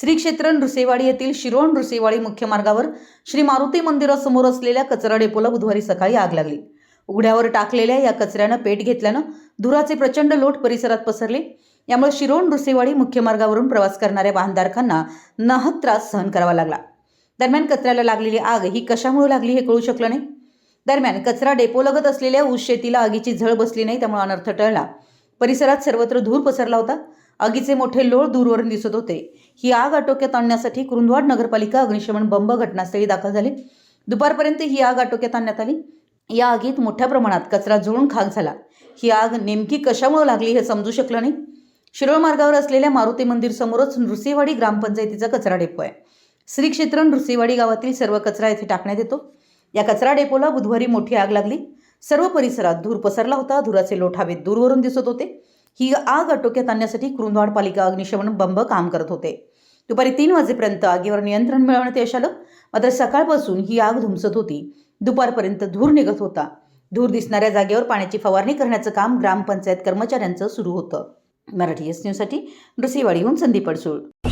श्री क्षेत्र नृसेवाडी येथील शिरोण नृसेवाडी मुख्य मार्गावर श्री मारुती मंदिरासमोर असलेल्या कचरा डेपोला बुधवारी सकाळी आग लागली. उघड्यावर टाकलेल्या या कचऱ्यानं पेट घेतल्यानं धुराचे प्रचंड लोट परिसरात पसरले. यामुळे शिरोण नृसेवाडी मुख्य मार्गावरून प्रवास करणाऱ्या वाहनधारकांना नाहक त्रास सहन करावा लागला. दरम्यान कचऱ्याला लागलेली आग ही कशामुळे लागली हे कळू शकलं नाही. दरम्यान कचरा डेपोलगत असलेल्या ऊस शेतीला आगीची झळ बसली नाही त्यामुळे अनर्थ टळला. परिसरात सर्वत्र धूर पसरला होता. आगीचे मोठे लोळ दूरवरून दिसत होते. ही आग आटोक्यात आणण्यासाठी कुरुंदवाड नगरपालिका अग्निशमन बंब घटनास्थळी दाखल झाले. दुपारपर्यंत ही आग आटोक्यात आणण्यात आली. या आगीत मोठ्या प्रमाणात कचरा जुळून खाक झाला. ही आग नेमकी कशामुळे लागली हे समजू शकलं नाही. शिरोळ मार्गावर असलेल्या मारुती मंदिर समोरच नृसिंहवाडी ग्रामपंचायतीचा कचरा डेपो आहे. श्री क्षेत्र नृसिंहवाडी गावातील सर्व कचरा येथे टाकण्यात येतो. या कचरा डेपोला बुधवारी मोठी आग लागली. सर्व परिसरात धूर पसरला होता. धुराचे लोट हवेत दूरवरून दिसत होते. ही आग आटोक्यात आणण्यासाठी कुरुंदवाड पालिका अग्निशमन बंब काम करत होते. दुपारी तीन वाजेपर्यंत आगीवर नियंत्रण मिळवण्यात यश आलं. मात्र सकाळपासून ही आग धुमसत होती. दुपारपर्यंत धूर निघत होता. धूर दिसणाऱ्या जागेवर पाण्याची फवारणी करण्याचं काम ग्रामपंचायत कर्मचाऱ्यांचं सुरू होतं. मराठी एस न्यूजसाठी नृसिवाडीहून संदीप अडसूळ.